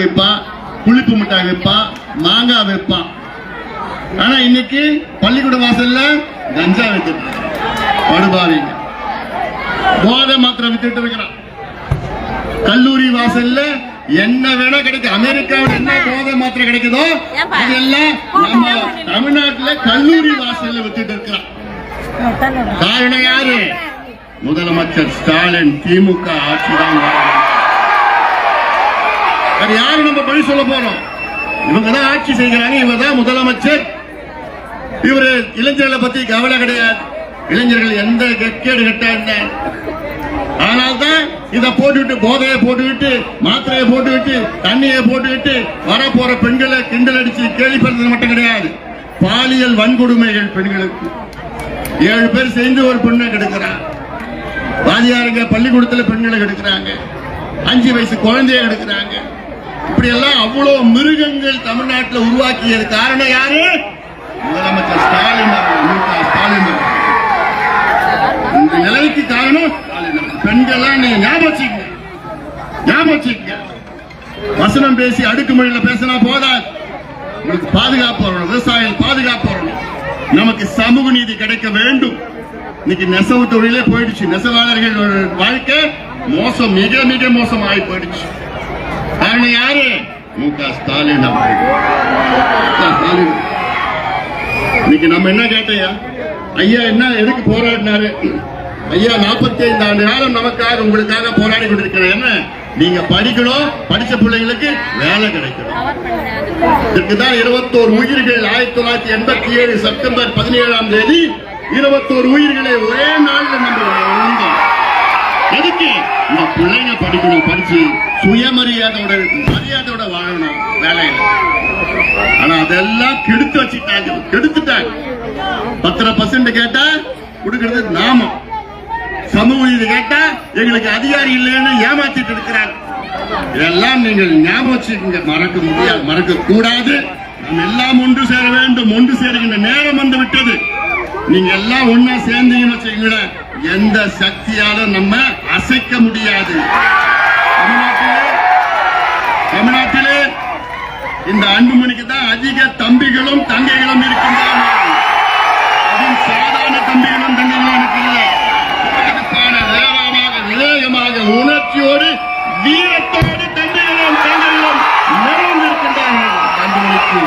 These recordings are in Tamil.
வைப்பான் புளிப்பு மிட்டாய் வைப்பான் மாங்காய் வைப்பான் ஆனா இன்னைக்கு பள்ளிக்கூட வாசல்ல கஞ்சா வித்துட்டு. படுபாவிங்க. போதை மாத்திரம் வித்துட்டு இருக்கிறான். கல்லூரி வாசல்ல என்ன வேணா கிடைக்கும் அமெரிக்காவில் என்ன போதை மாத்திரம் கிடைக்குதோ அதெல்லாம் நம்ம தமிழ்நாட்டுல கல்லூரி வாசல்ல வித்துட்டு இருக்கிறான். காரணம் யாரு? முதலமைச்சர் ஸ்டாலின் திமுக ஆட்சி தான் அது யாரு நம்ம பதில் சொல்ல போறோம்? இவங்க தான் ஆட்சி செய்கிறாங்க இவர் தான் முதலமைச்சர். இவர் இளைஞர்களை பத்தி கவலை கிடையாது. இளைஞர்கள் எந்த கேடு கட்டா என்ன? ஆனால் தான் இதை போட்டுவிட்டு போதையை போட்டுவிட்டு மாத்திரையை போட்டுவிட்டு தண்ணியை போட்டுவிட்டு வர போற பெண்களை கிண்டல் அடிச்சு கேள்விப்படுறது மட்டும் கிடையாது. பாலியல் வன்கொடுமைகள் பெண்களுக்கு. ஏழு பேர் சேர்ந்து ஒரு பெண்ணை கெடுக்கிறான் பாதியாருங்க பள்ளிக்கூடத்துல பெண்களை கெடுக்கிறாங்க. அஞ்சு வயசு குழந்தைய கெடுக்கிறாங்க. இப்படியெல்லாம் அவ்வளவு மிருகங்கள் தமிழ்நாட்டில் உருவாக்கியது காரணம் யாரு? முதலமைச்சர் ஸ்டாலின் ஸ்டாலின் இந்த நிலைக்கு காரணம் பெண்கள்லாம் நீங்க ஞாபகம் ஞாபகம் வசனம் பேசி அடுக்குமொழியில பேசினா போதாது. உங்களுக்கு பாதுகாப்பு வரணும். விவசாயிகள் பாதுகாப்பு வரணும். நமக்கு சமூக நீதி கிடைக்க வேண்டும். இன்னைக்கு நெசவு தொழிலே போயிடுச்சு. நெசவாளர்கள் வாழ்க்கை மோசம் மிக மிக மோசம் ஆகி போயிடுச்சு. காரணம் யாரு? மு க ஸ்டாலின் ஸ்டாலின். இன்னைக்கு நம்ம என்ன கேட்டையா? ஐயா என்ன எதுக்கு போராடினாரு? ஐயா 45 ஐந்து ஆண்டு காலம் நமக்காக உங்களுக்காக போராடி கொண்டிருக்கிறேன் என்ன? நீங்க படிக்கணும் படிச்ச பிள்ளைங்களுக்கு வேலை கிடைக்கணும். இதற்கு தான் இருபத்தோரு உயிர்கள் ஆயிரத்தி தொள்ளாயிரத்தி எண்பத்தி ஏழு செப்டம்பர் பதினேழாம் தேதி இருபத்தோரு உயிர்களை ஒரே நாள்ல எதுக்கு பிள்ளைங்க படிக்கணும் படிச்சு சுயமரியாதையோட மரியாதையோட வாழணும் வேலையில. ஆனா அதெல்லாம் கெடுத்து வச்சுட்டாங்க கெடுத்துட்டாங்க. பத்தரை பர்சன்ட் கேட்டா கொடுக்கறது நாமம். சமூக நீதி கேட்டா எங்களுக்கு அதிகாரி இல்லைன்னு ஏமாத்திட்டு இருக்கிறாங்க. இதெல்லாம் நீங்கள் ஞாபகம் மறக்க முடியாது மறக்க கூடாது நாம் எல்லாம் ஒன்று சேர வேண்டும். ஒன்று சேருகின்ற நேரம் வந்து விட்டது. நீங்க எல்லாம் ஒன்னா சேர்ந்தீங்கன்னு வச்சுக்கோங்களேன் எந்த சக்தியால நம்ம அசைக்க முடியாது. தமிழ்நாட்டிலே இந்த இந்த அன்புமணிக்கு தான் அதிக தம்பிகளும் தங்கைகளும் இருக்கின்றன அதுவும் சாதாரண தம்பிகளும் தங்கைகளும் எனக்கு அதுக்கான வேகமாக விவேகமாக உணர்ச்சியோடு வீரத்தோடு தம்பிகளும் தங்கைகளும் நிறைந்திருக்கின்றார்கள் அன்புமணிக்கு.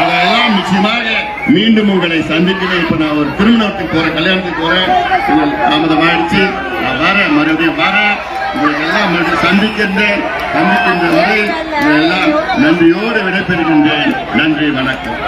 அதெல்லாம் நிச்சயமாக மீண்டும் உங்களை சந்திக்கிறேன். இப்ப நான் ஒரு திருமணத்துக்கு போறேன் கல்யாணத்துக்கு போறேன். கொஞ்சம் தாமதமாயிடுச்சு. நான் வரேன் மறுபடியும் வரேன். உங்களுக்கு எல்லாம் மறுபடியும் சந்திக்கின்றேன் சந்திக்கின்ற வரை எல்லாம் நன்றியோடு விடைபெறுகின்றேன். நன்றி வணக்கம்.